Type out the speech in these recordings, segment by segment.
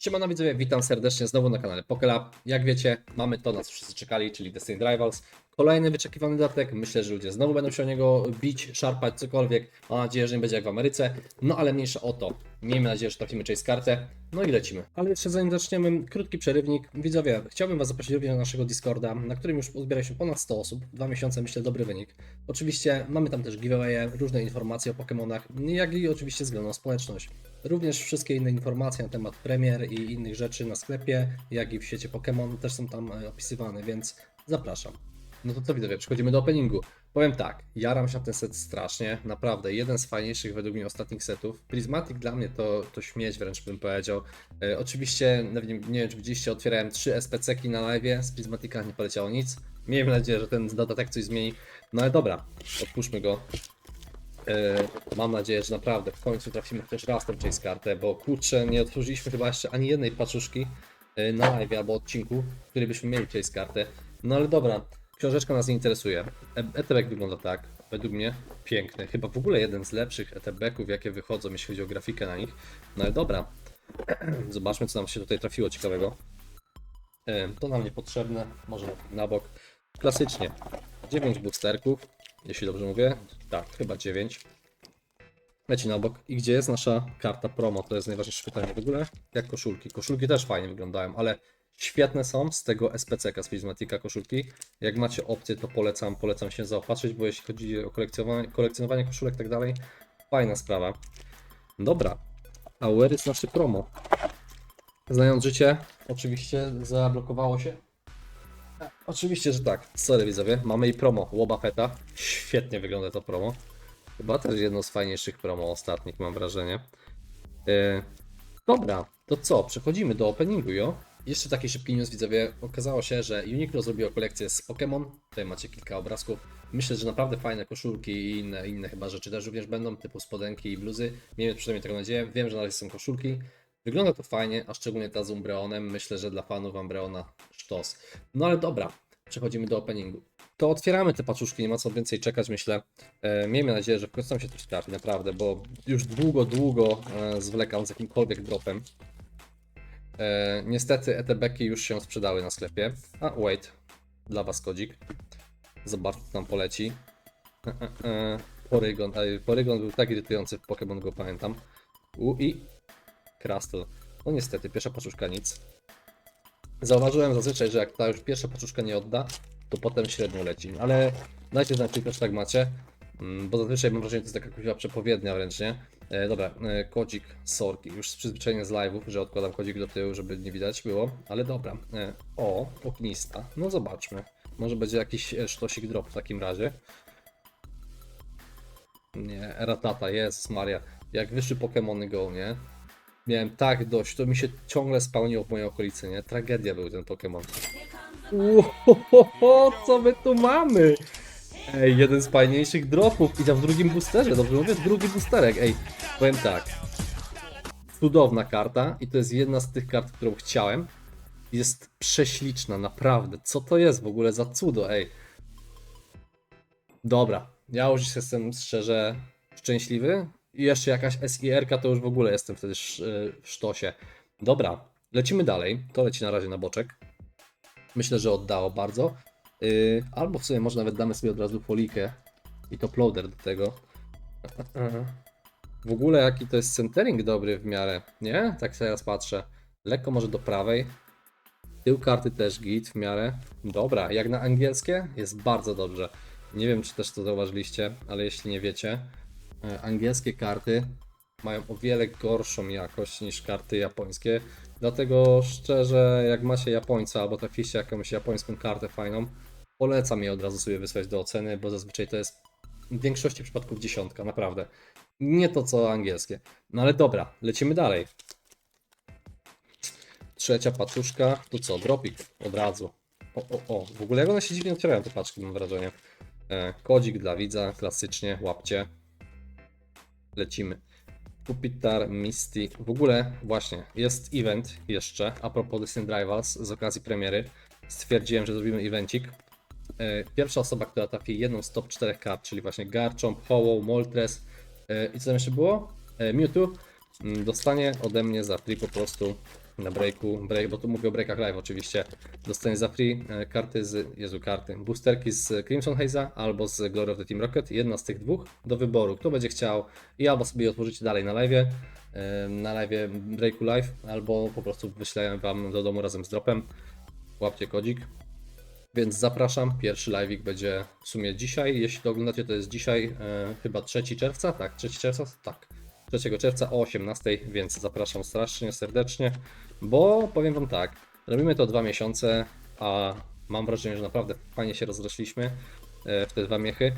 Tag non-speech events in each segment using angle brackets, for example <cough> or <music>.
Siemano widzowie, witam serdecznie znowu na kanale Pokelab. Jak wiecie, mamy to, na co wszyscy czekali, czyli Destiny Rivals. Kolejny wyczekiwany dodatek. Myślę, że ludzie znowu będą się o niego bić, szarpać, cokolwiek. Mam nadzieję, że nie będzie jak w Ameryce. No ale mniejsza o to. Miejmy nadzieję, że trafimy chase kartę. No i lecimy. Ale jeszcze zanim zaczniemy, krótki przerywnik. Widzowie, chciałbym Was zaprosić również na naszego Discorda, na którym już uzbiera się ponad 100 osób. Dwa miesiące, myślę, dobry wynik. Oczywiście mamy tam też giveawaye, różne informacje o Pokémonach, jak i oczywiście względną społeczność. Również wszystkie inne informacje na temat premier i innych rzeczy na sklepie, jak i w świecie Pokémon też są tam e, opisywane, więc zapraszam. No to co widzowie, przechodzimy do openingu. Powiem tak, jaram się na ten set strasznie, naprawdę jeden z fajniejszych według mnie ostatnich setów. Prismatic dla mnie to, to śmieć wręcz bym powiedział. E, oczywiście, nie, nie wiem czy widzieliście, otwierałem trzy SPC-ki na live, z Prismatica nie poleciało nic. Miejmy nadzieję, że ten dodatek coś zmieni. No ale dobra, odpuszczmy go. E, Mam nadzieję, że naprawdę w końcu trafimy chociaż raz tę chase kartę, bo kurczę, nie otworzyliśmy chyba jeszcze ani jednej paczuszki e, na live albo odcinku, w której byśmy mieli chase kartę. No ale dobra, książeczka nas nie interesuje. E- Etebek wygląda tak, według mnie piękny. Chyba w ogóle jeden z lepszych etebeków, jakie wychodzą, jeśli chodzi o grafikę na nich. No ale dobra, <clears throat> zobaczmy co nam się tutaj trafiło ciekawego. E, To nam niepotrzebne, może na bok. Klasycznie, 9 boosterków, jeśli dobrze mówię. Tak, chyba 9. Leci na bok. I gdzie jest nasza karta promo? To jest najważniejsze pytanie w ogóle. Jak koszulki? Koszulki też fajnie wyglądają, ale świetne są z tego SPC-ka, z Prismatica koszulki. Jak macie opcję, to polecam, polecam się zaopatrzyć, bo jeśli chodzi o kolekcjonowanie, kolekcjonowanie koszulek i tak dalej, fajna sprawa. Dobra, a where jest nasze promo? Znając życie, oczywiście zablokowało się. Oczywiście, że tak. Sorry widzowie, mamy i promo Łoba Feta. Świetnie wygląda to promo. Chyba też jedno z fajniejszych promo ostatnich, mam wrażenie. E, dobra, to co? Przechodzimy do openingu, jo? Jeszcze taki szybki news, widzowie. Okazało się, że Uniqlo zrobiło kolekcję z Pokémon. Tutaj macie kilka obrazków. Myślę, że naprawdę fajne koszulki i inne, inne chyba rzeczy też również będą, typu spodenki i bluzy. Miejmy przynajmniej taką nadzieję. Wiem, że na razie są koszulki. Wygląda to fajnie, a szczególnie ta z Umbreonem. Myślę, że dla fanów Umbreona sztos. No ale dobra, przechodzimy do openingu. To otwieramy te paczuszki, nie ma co więcej czekać, myślę. E, miejmy nadzieję, że w końcu nam się coś trafi, naprawdę, bo już długo, długo e, zwlekam z jakimkolwiek dropem. E, niestety ETB-ki już się sprzedały na sklepie. A, wait, dla was kodzik. Zobaczmy, co tam poleci. E, e, e. Porygon, ej, Porygon był tak irytujący w Pokémon Go, pamiętam. U i Crustle. No niestety, pierwsza paczuszka nic. Zauważyłem zazwyczaj, że jak ta już pierwsza paczuszka nie odda, to potem średnio leci. Ale dajcie znać, czy też tak macie. Mm, Bo zazwyczaj mam wrażenie, że to jest taka przepowiednia wręcz, nie? E, dobra, e, kodzik Sorki. Już z przyzwyczajenia z live'ów, że odkładam kodzik do tyłu, żeby nie widać było. Ale dobra. E, o, ognista. No zobaczmy. Może będzie jakiś sztosik drop w takim razie. Nie, Ratata, jest Maria. Jak wyszły Pokémony Go, nie? Miałem tak dość, to mi się ciągle spełniło w mojej okolicy, nie? Tragedia był ten Pokémon. Łohohoho, co my tu mamy? Ej, jeden z fajniejszych dropów i tam w drugim boosterze, dobrze mówię? Drugi boosterek, ej, powiem tak. Cudowna karta i to jest jedna z tych kart, którą chciałem. Jest prześliczna, naprawdę. Co to jest w ogóle za cudo, ej? Dobra, ja już jestem szczerze szczęśliwy. I jeszcze jakaś SIR-ka, to już w ogóle jestem wtedy sz- w sztosie. Dobra, lecimy dalej. To leci na razie na boczek. Myślę, że oddało bardzo. Yy, albo w sumie może nawet damy sobie od razu folikę i top loader do tego. W ogóle jaki to jest centering dobry w miarę, nie? Tak sobie teraz patrzę. Lekko może do prawej. Tył karty też git w miarę. Dobra, jak na angielskie jest bardzo dobrze. Nie wiem, czy też to zauważyliście, ale jeśli nie wiecie, e, angielskie karty mają o wiele gorszą jakość niż karty japońskie. Dlatego szczerze, jak macie Japońca albo trafiliście jakąś japońską kartę fajną, polecam je od razu sobie wysłać do oceny, bo zazwyczaj to jest w większości przypadków dziesiątka, naprawdę. Nie to co angielskie. No ale dobra, lecimy dalej. Trzecia paczuszka, to co, dropik od razu. O, o, o, w ogóle jak one się dziwnie otwierają te paczki, mam wrażenie. E, kodzik dla widza, klasycznie, łapcie. Lecimy. Pupitar, Misty. W ogóle, właśnie, jest event jeszcze, a propos Destiny Rivals z okazji premiery. Stwierdziłem, że zrobimy evencik. E, Pierwsza osoba, która trafi jedną z top 4 kart, czyli właśnie Garchomp, Hollow, Moltres. E, i co tam jeszcze było? E, Mewtwo, mm, dostanie ode mnie za free po prostu na breaku, break, bo tu mówię o breakach live oczywiście, dostanie za free karty z, Jezu karty, boosterki z Crimson Haze'a albo z Glory of the Team Rocket, jedna z tych dwóch do wyboru, kto będzie chciał i albo sobie je otworzycie dalej na live, na live breaku live, albo po prostu wyślę wam do domu razem z dropem, łapcie kodzik. Więc zapraszam, pierwszy live'ik będzie w sumie dzisiaj, jeśli to oglądacie to jest dzisiaj, e, chyba 3 czerwca, tak, 3 czerwca, tak, 3 czerwca o 18, więc zapraszam strasznie serdecznie, bo powiem Wam tak, robimy to dwa miesiące, a mam wrażenie, że naprawdę fajnie się rozrośliśmy e, w te dwa miechy.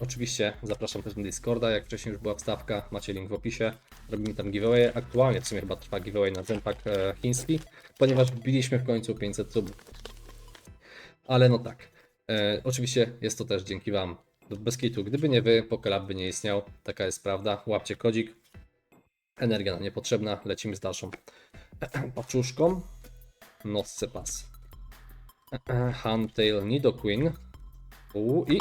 Oczywiście zapraszam też na Discorda, jak wcześniej już była wstawka, macie link w opisie. Robimy tam giveaway. Aktualnie w sumie chyba trwa giveaway na Zenpak e, chiński, ponieważ wbiliśmy w końcu 500 subów. Ale no tak. E, oczywiście jest to też dzięki Wam. Bez kitu. Gdyby nie Wy, Pokelab by nie istniał. Taka jest prawda. Łapcie kodzik. Energia nam niepotrzebna. Lecimy z dalszą <clears throat> paczuszką. Nosce pas. <clears throat> Huntail Nidoqueen. U i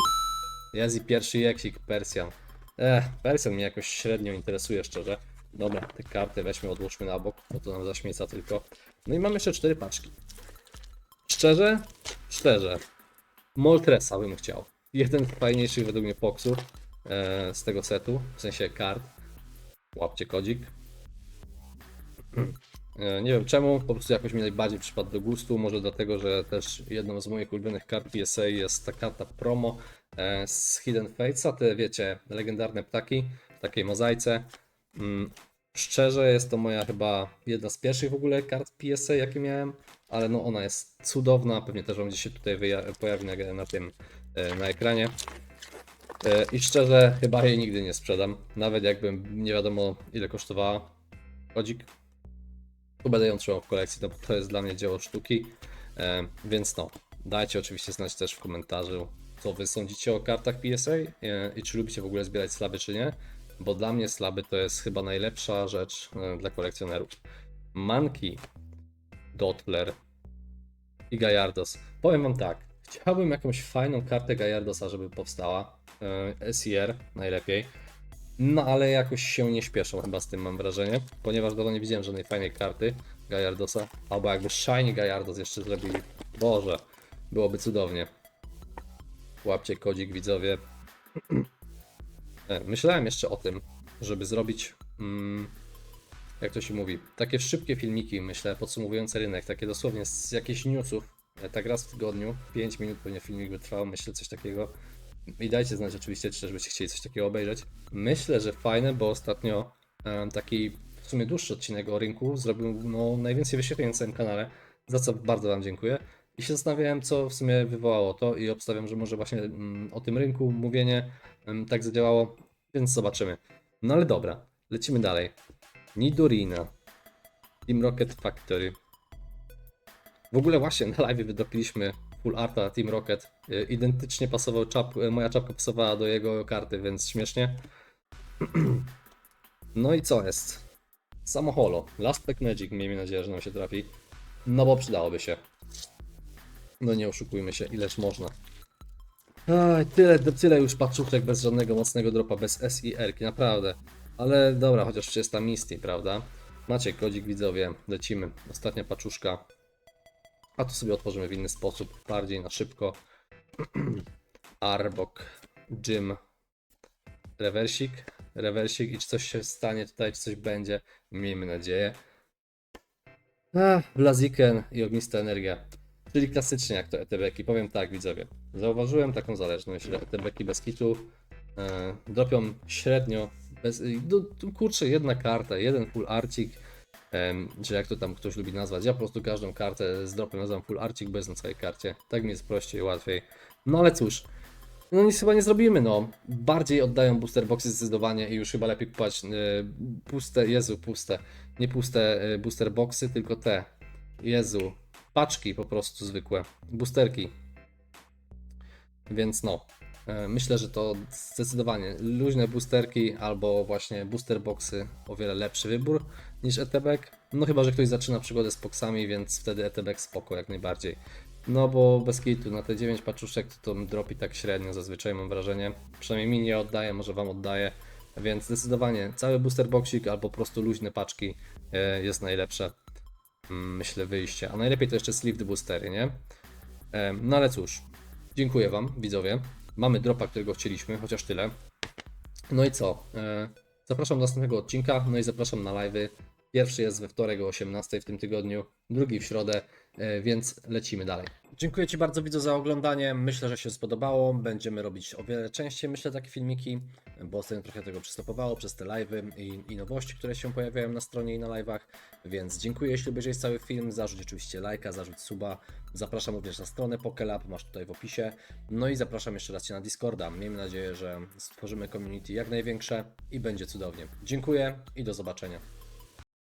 jest pierwszy jeksik Persjan. Ech, mnie jakoś średnio interesuje szczerze. Dobra, te karty weźmy, odłóżmy na bok, bo to nam zaśmieca tylko. No i mamy jeszcze cztery paczki. Szczerze? Szczerze. Moltresa bym chciał. Jeden z fajniejszych według mnie poksów e, z tego setu, w sensie kart. Łapcie kodzik. E, nie wiem czemu, po prostu jakoś mi najbardziej przypadł do gustu. Może dlatego, że też jedną z moich ulubionych kart PSA jest ta karta promo e, z Hidden Fatesa. Te wiecie, legendarne ptaki w takiej mozaice. Mm, Szczerze jest to moja chyba jedna z pierwszych w ogóle kart PSA jakie miałem, ale no ona jest cudowna, pewnie też gdzieś się tutaj pojawi na, na tym e, na ekranie. E, I szczerze chyba jej nigdy nie sprzedam, nawet jakbym nie wiadomo ile kosztowała. Kodzik. To będę ją trzymał w kolekcji, no bo to jest dla mnie dzieło sztuki, e, więc no, dajcie oczywiście znać też w komentarzu co wy sądzicie o kartach PSA i czy lubicie w ogóle zbierać slaby czy nie bo dla mnie slaby to jest chyba najlepsza rzecz e, dla kolekcjonerów. Monkey, Doppler i Gallardos. Powiem wam tak, chciałbym jakąś fajną kartę Gallardosa, żeby powstała. e, SIR najlepiej. No ale jakoś się nie śpieszą chyba z tym mam wrażenie, ponieważ dawno nie widziałem żadnej fajnej karty Gallardosa. Albo jakby Shiny Gallardos jeszcze zrobili. Boże, byłoby cudownie. Łapcie kodzik widzowie. <clears throat> E, Myślałem jeszcze o tym, żeby zrobić, mm, jak to się mówi, takie szybkie filmiki, myślę, podsumowujące rynek, takie dosłownie z jakichś newsów, e, tak raz w tygodniu, 5 minut pewnie filmik by trwał, myślę, coś takiego. I dajcie znać oczywiście, czy też byście chcieli coś takiego obejrzeć. Myślę, że fajne, bo ostatnio e, taki w sumie dłuższy odcinek o rynku zrobił no, najwięcej wyświetleń na całym kanale, za co bardzo Wam dziękuję. I się zastanawiałem, co w sumie wywołało to i obstawiam, że może właśnie mm, o tym rynku mówienie tak zadziałało, więc zobaczymy. No ale dobra, lecimy dalej. Nidorina. Team Rocket Factory. W ogóle właśnie na live wydopiliśmy full arta Team Rocket. Y, Identycznie pasował czap, y, moja czapka pasowała do jego karty, więc śmiesznie. <clears throat> No i co jest? Samo holo. Last Pack Magic, miejmy nadzieję, że nam się trafi. No bo przydałoby się. No nie oszukujmy się, ileż można. Aj, tyle, tyle już paczuchek bez żadnego mocnego dropa, bez SIR-ki, naprawdę. Ale dobra, chociaż 300 Misty, prawda? Macie kodzik widzowie, lecimy. Ostatnia paczuszka. A to sobie otworzymy w inny sposób, bardziej na szybko. <clears throat> Arbok, Jim, rewersik, rewersik i czy coś się stanie tutaj, czy coś będzie, miejmy nadzieję. Ach, Blaziken i ognista energia. Czyli klasycznie jak to ETB-ki. Powiem tak, widzowie. Zauważyłem taką zależność, że ETB-ki bez kitu e, dropią średnio, bez, do, do, kurczę, jedna karta, jeden full arcik, em, czy jak to tam ktoś lubi nazwać. Ja po prostu każdą kartę z dropem nazywam full arcik, bez na całej karcie. Tak mi jest prościej, łatwiej. No ale cóż, no nic chyba nie zrobimy, no. Bardziej oddają booster boxy zdecydowanie i już chyba lepiej kupować e, puste, Jezu, puste, nie puste e, booster boxy, tylko te. Jezu, paczki po prostu zwykłe, boosterki. Więc no, e, myślę, że to zdecydowanie luźne boosterki albo właśnie booster boxy o wiele lepszy wybór niż ETBek. No chyba, że ktoś zaczyna przygodę z boxami, więc wtedy ETBek spoko jak najbardziej. No bo bez kitu, na te 9 paczuszek to, to dropi tak średnio zazwyczaj mam wrażenie. Przynajmniej mi nie oddaje, może Wam oddaje. Więc zdecydowanie cały booster boxik albo po prostu luźne paczki e, jest najlepsze. Mm, myślę, wyjście. A najlepiej to jeszcze Sleeve Boostery, nie? No ale cóż, dziękuję Wam, widzowie. Mamy dropa, którego chcieliśmy, chociaż tyle. No i co? E, Zapraszam do następnego odcinka, no i zapraszam na live'y. Pierwszy jest we wtorek o 18 w tym tygodniu, drugi w środę, więc lecimy dalej. Dziękuję Ci bardzo widzu za oglądanie. Myślę, że się spodobało. Będziemy robić o wiele częściej, myślę, takie filmiki, bo ostatnio trochę tego przystopowało przez te live'y i, i nowości, które się pojawiają na stronie i na live'ach. Więc dziękuję, jeśli obejrzałeś cały film. Zarzuć oczywiście lajka, zarzuć suba. Zapraszam również na stronę Pokelab, masz tutaj w opisie. No i zapraszam jeszcze raz Cię na Discorda. Miejmy nadzieję, że stworzymy community jak największe i będzie cudownie. Dziękuję i do zobaczenia.